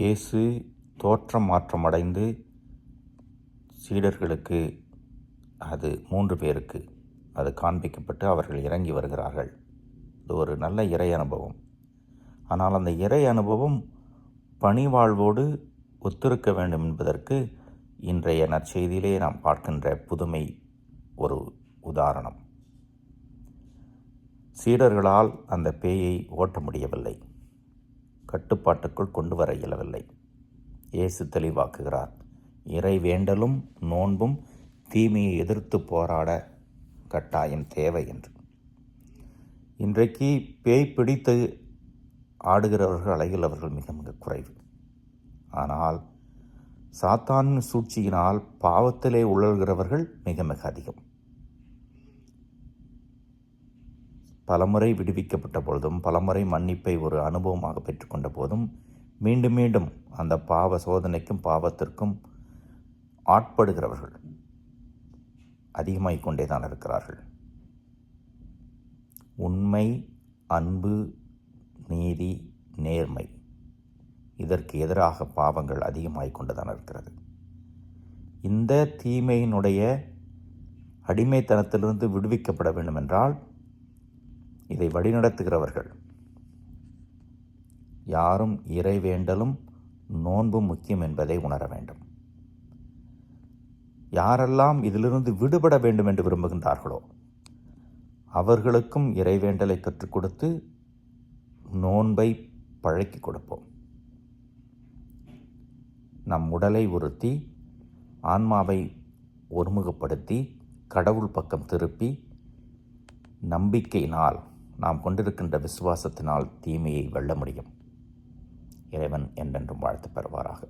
இயேசு தோற்றம் மாற்றமடைந்து சீடர்களுக்கு அது மூன்று பேருக்கு அது காண்பிக்கப்பட்டு அவர்கள் இறங்கி வருகிறார்கள். இது ஒரு நல்ல இறை அனுபவம். ஆனால் அந்த இறை அனுபவம் பணிவாழ்வோடு ஒத்திருக்க வேண்டும் என்பதற்கு இன்றைய நற்செய்தியிலே நாம் பார்க்கின்ற புதுமை ஒரு உதாரணம். சீடர்களால் அந்த பேயை ஓட்ட முடியவில்லை. கட்டுப்பாட்டுக்குள் கொண்டு வர இயலவில்லை. இயேசு தெளிவாக்குகிறார் இறை வேண்டலும் நோன்பும் தீமையை எதிர்த்து போராட கட்டாயம் தேவை என்று. இன்றைக்கு பேய் பிடித்து ஆடுகிறவர்கள் அழகில் அவர்கள் மிக மிக குறைவு. ஆனால் சாத்தானின் சூழ்ச்சியினால் பாவத்திலே உழல்கிறவர்கள் மிக மிக அதிகம். பலமுறை விடுவிக்கப்பட்ட பொழுதும் பலமுறை மன்னிப்பை ஒரு அனுபவமாக பெற்றுக்கொண்ட போதும் மீண்டும் மீண்டும் அந்த பாவ சோதனைக்கும் பாவத்திற்கும் ஆட்படுகிறவர்கள் அதிகமாகிக் கொண்டே தான் இருக்கிறார்கள். உண்மை அன்பு நீதி நேர்மை இதற்கு எதிராக பாவங்கள் அதிகமாகிக் கொண்டுதான் இருக்கிறது. இந்த தீமையினுடைய அடிமைத்தனத்திலிருந்து விடுவிக்கப்பட வேண்டும் என்றால் இதை வழிநடத்துகிறவர்கள். யாரும் இறை வேண்டலும் நோன்பும் முக்கியம் என்பதை உணர வேண்டும். யாரெல்லாம் இதிலிருந்து விடுபட வேண்டும் என்று விரும்புகின்றார்களோ அவர்களுக்கும் இறைவேண்டலை கற்றுக் கொடுத்து நோன்பை பழக்கி கொடுப்போம். நம் உடலை உறுத்தி ஆன்மாவை ஒருமுகப்படுத்தி கடவுள் பக்கம் திருப்பி நம்பிக்கையினால் நாம் கொண்டிருக்கின்ற விசுவாசத்தினால் தீமையை வெல்ல முடியும். இறைவன் என்றென்றும் வாழ்த்து பெறுவாராக.